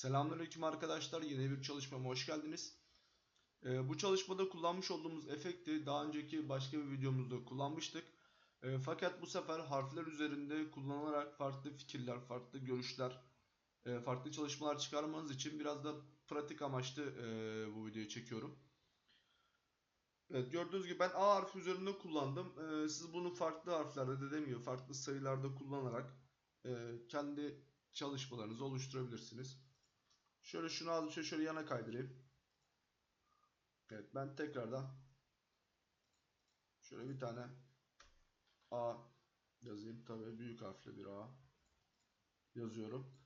Selamünaleyküm arkadaşlar. Yeni bir çalışmama hoş geldiniz. Ee, bu çalışmada kullanmış olduğumuz efekti daha önceki başka bir videomuzda kullanmıştık. Ee, fakat bu sefer harfler üzerinde kullanılarak farklı fikirler, farklı görüşler, e, farklı çalışmalar çıkarmanız için biraz da pratik amaçlı e, bu videoyu çekiyorum. Evet gördüğünüz gibi ben A harfi üzerinde kullandım. Ee, siz bunu farklı harflerde de demiyor, farklı sayılarda kullanarak e, kendi çalışmalarınızı oluşturabilirsiniz. Şöyle şunu bir şey şöyle yana kaydırayım. Evet ben tekrardan şöyle bir tane A yazayım. Tabii büyük harfle bir A yazıyorum.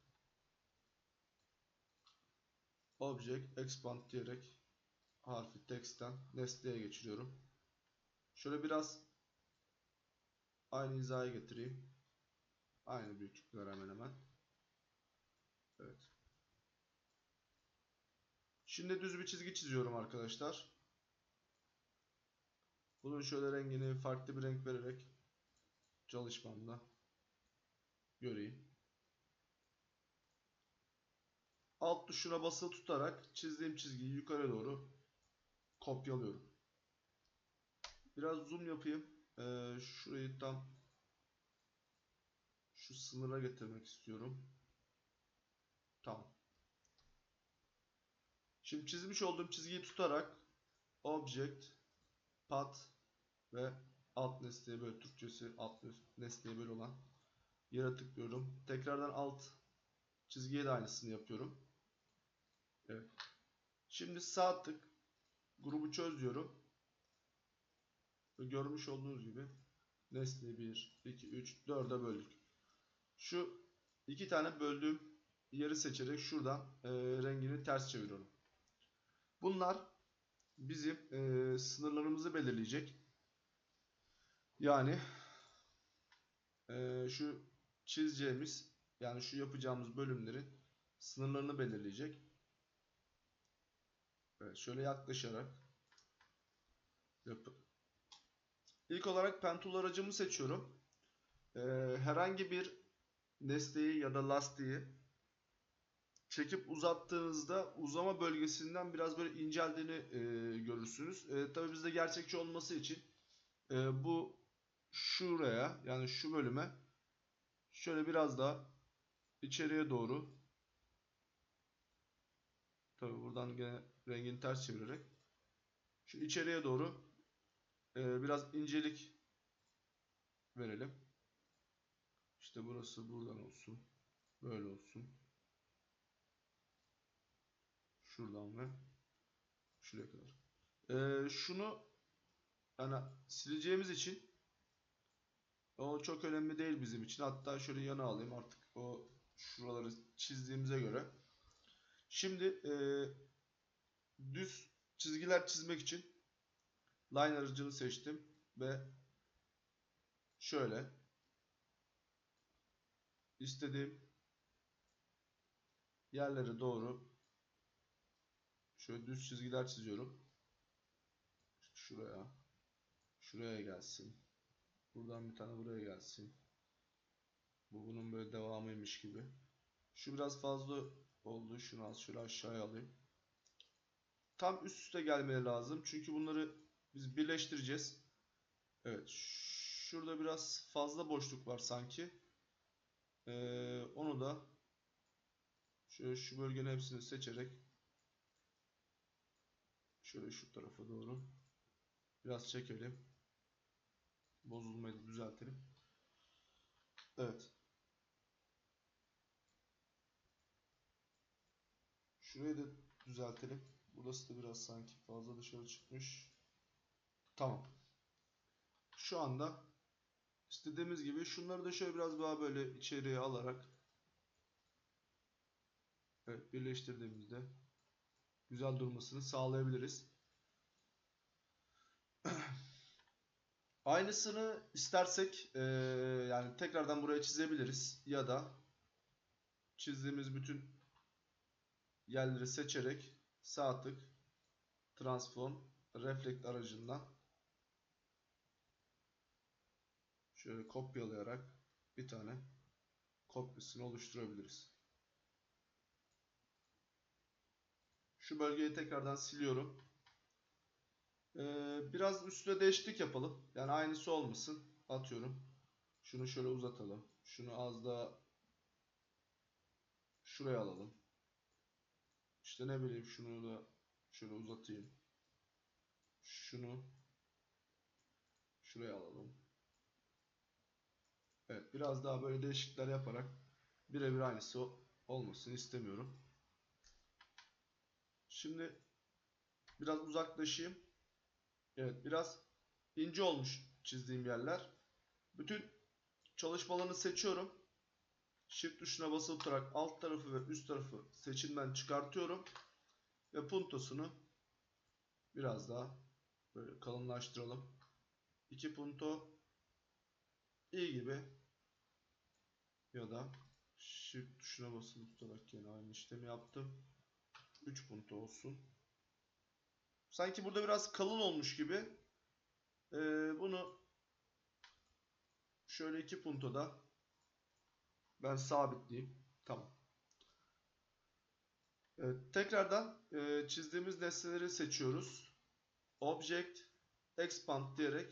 Object expand diyerek harfi text'ten nesneye geçiriyorum. Şöyle biraz aynı hizaya getireyim. Aynı büyüklükler hemen hemen. Evet. Şimdi düz bir çizgi çiziyorum arkadaşlar. Bunun şöyle rengini farklı bir renk vererek çalışmamda göreyim. Alt tuşuna basılı tutarak çizdiğim çizgiyi yukarı doğru kopyalıyorum. Biraz zoom yapayım. Ee, şurayı tam şu sınıra getirmek istiyorum. Tamam. Şimdi çizmiş olduğum çizgiyi tutarak object, path ve alt nesneye böyle Türkçesi alt nesneye böyle olan yere tıklıyorum. Tekrardan alt çizgiye de aynısını yapıyorum. Evet. Şimdi sağ tık grubu çöz diyorum. Ve görmüş olduğunuz gibi nesneyi 1, 2, 3, 4'e böldük. Şu iki tane böldüğüm yeri seçerek şuradan e, rengini ters çeviriyorum. Bunlar bizim e, sınırlarımızı belirleyecek. Yani e, şu çizeceğimiz yani şu yapacağımız bölümlerin sınırlarını belirleyecek. Evet, şöyle yaklaşarak yapıp İlk olarak pen tool aracımı seçiyorum. Ee, herhangi bir nesneyi ya da lastiği çekip uzattığınızda uzama bölgesinden biraz böyle inceldiğini e, görürsünüz. E, tabii bizde gerçekçi olması için e, bu şuraya yani şu bölüme şöyle biraz daha içeriye doğru tabii buradan gene rengini ters çevirerek şu içeriye doğru e, biraz incelik verelim. İşte burası buradan olsun. Böyle olsun. Şuradan ve şuraya kadar. Ee, şunu yani sileceğimiz için o çok önemli değil bizim için. Hatta şöyle yana alayım artık o şuraları çizdiğimize göre. Şimdi e, düz çizgiler çizmek için line aracını seçtim ve şöyle istediğim yerlere doğru şöyle düz çizgiler çiziyorum. Şuraya. Şuraya gelsin. Buradan bir tane buraya gelsin. Bu bunun böyle devamıymış gibi. Şu biraz fazla oldu. Şunu az şöyle aşağıya alayım. Tam üst üste gelmeleri lazım. Çünkü bunları biz birleştireceğiz. Evet. Şurada biraz fazla boşluk var sanki. Ee, onu da şöyle şu bölgenin hepsini seçerek şöyle şu tarafa doğru biraz çekelim. Bozulmayı düzeltelim. Evet. Şurayı da düzeltelim. Burası da biraz sanki fazla dışarı çıkmış. Tamam. Şu anda istediğimiz gibi şunları da şöyle biraz daha böyle içeriye alarak evet, birleştirdiğimizde güzel durmasını sağlayabiliriz. Aynısını istersek e, yani tekrardan buraya çizebiliriz ya da çizdiğimiz bütün yerleri seçerek sağ tık transform reflect aracından şöyle kopyalayarak bir tane kopyasını oluşturabiliriz. Şu bölgeyi tekrardan siliyorum. Ee, biraz üstüne değişiklik yapalım. Yani aynısı olmasın. Atıyorum. Şunu şöyle uzatalım. Şunu az daha şuraya alalım. İşte ne bileyim şunu da şöyle uzatayım. Şunu şuraya alalım. Evet biraz daha böyle değişiklikler yaparak birebir aynısı olmasını istemiyorum. Şimdi biraz uzaklaşayım. Evet biraz ince olmuş çizdiğim yerler. Bütün çalışmalarını seçiyorum. Shift tuşuna basılı tutarak alt tarafı ve üst tarafı seçimden çıkartıyorum. Ve puntosunu biraz daha böyle kalınlaştıralım. 2 punto iyi gibi ya da shift tuşuna basılı tutarak yine aynı işlemi yaptım. 3 punto olsun. Sanki burada biraz kalın olmuş gibi. Ee, bunu şöyle 2 puntoda ben sabitleyeyim. Tamam. Evet, tekrardan e, çizdiğimiz nesneleri seçiyoruz. Object Expand diyerek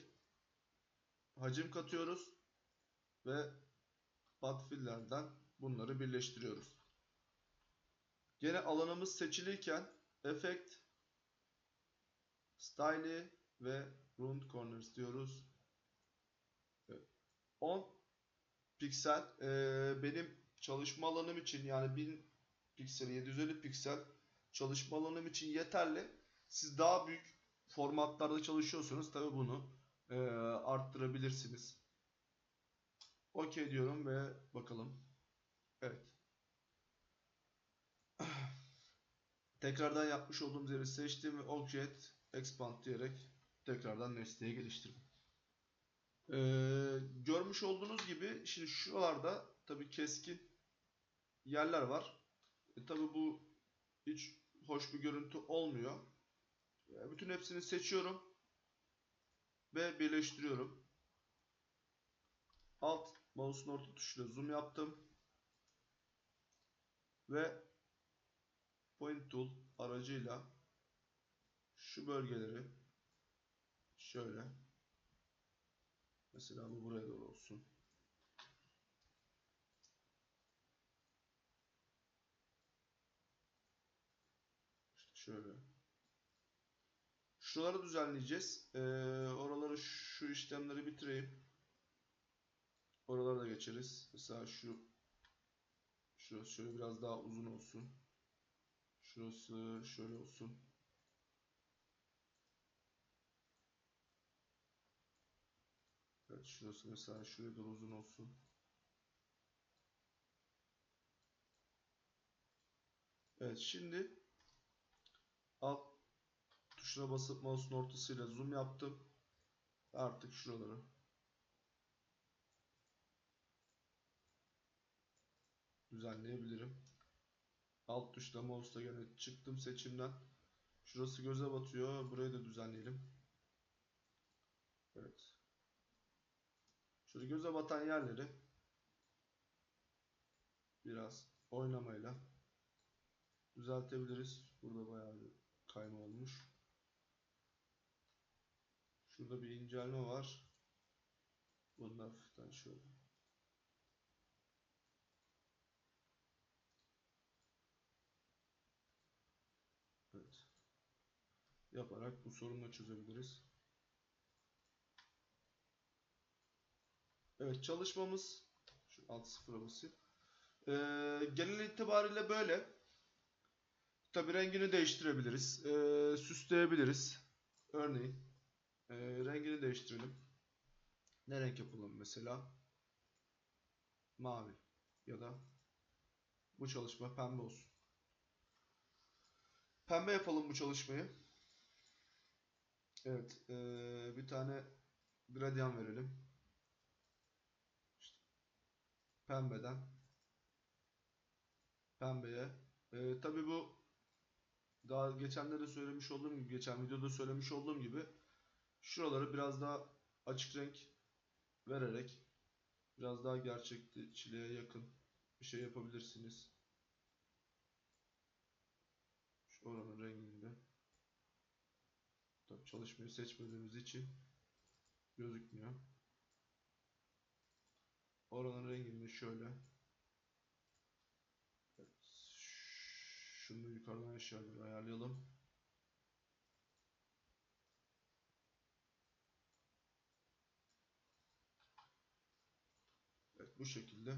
hacim katıyoruz ve patfillerden bunları birleştiriyoruz. Gene alanımız seçiliyken Effect Style ve Round Corners diyoruz. Evet. 10 piksel e, benim çalışma alanım için yani 1000 piksel 750 piksel çalışma alanım için yeterli. Siz daha büyük formatlarda çalışıyorsanız tabi bunu e, arttırabilirsiniz. OK diyorum ve bakalım. Evet. Tekrardan yapmış olduğum yeri seçtim ve Object Expand diyerek tekrardan nesneyi geliştirdim. Ee, görmüş olduğunuz gibi şimdi şuralarda tabi keskin yerler var. E, tabi bu hiç hoş bir görüntü olmuyor. E, bütün hepsini seçiyorum ve birleştiriyorum. Alt mouse'un orta tuşuyla zoom yaptım. Ve point tool aracıyla şu bölgeleri şöyle mesela bu buraya doğru olsun. İşte şöyle. Şuraları düzenleyeceğiz. Ee, oraları şu işlemleri bitireyim. Oralara da geçeriz. Mesela şu şurası şöyle biraz daha uzun olsun. Şurası şöyle olsun. Evet şurası mesela şuraya doğru uzun olsun. Evet şimdi alt tuşuna basıp mouse'un ortasıyla zoom yaptım. Artık şuraları düzenleyebilirim. Alt tuşla mouse'la gene çıktım seçimden. Şurası göze batıyor. Burayı da düzenleyelim. Evet. Şöyle göze batan yerleri biraz oynamayla düzeltebiliriz. Burada bayağı bir kayma olmuş. Şurada bir incelme var. Bunu hafiften şöyle. Evet. Yaparak bu sorunu çözebiliriz. Evet çalışmamız şu alt sıfıra basayım. Ee, genel itibariyle böyle. Tabi rengini değiştirebiliriz. Ee, süsleyebiliriz. Örneğin e, rengini değiştirelim. Ne renk yapalım mesela? Mavi ya da bu çalışma pembe olsun. Pembe yapalım bu çalışmayı. Evet, e, bir tane gradyan verelim. İşte pembeden pembeye. E, tabii bu daha geçenlerde söylemiş olduğum gibi, geçen videoda söylemiş olduğum gibi şuraları biraz daha açık renk vererek biraz daha gerçekçiliğe yakın bir şey yapabilirsiniz. oranın renginde. Çalışmayı seçmediğimiz için gözükmüyor. Oranın rengini şöyle Evet, şunu yukarıdan aşağı doğru ayarlayalım. Evet bu şekilde.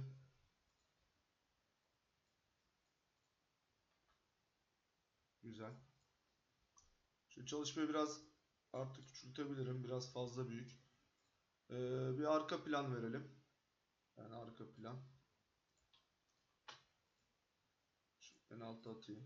Güzel. Şu çalışmayı biraz artık küçültebilirim. Biraz fazla büyük. Ee, bir arka plan verelim. Yani arka plan. Şu en alta atayım.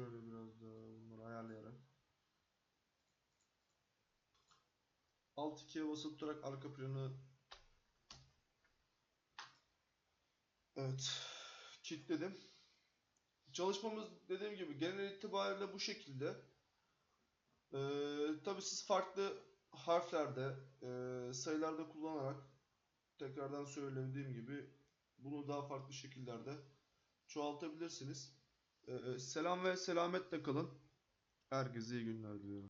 Şöyle biraz daha bunları ayarlayarak. Alt 2'ye basıp tutarak arka planı Evet. Kilitledim. Çalışmamız dediğim gibi genel itibariyle bu şekilde. Ee, tabii siz farklı harflerde, e, sayılarda kullanarak tekrardan söylediğim gibi bunu daha farklı şekillerde çoğaltabilirsiniz. Ee, selam ve selametle kalın. Herkese iyi günler diliyorum.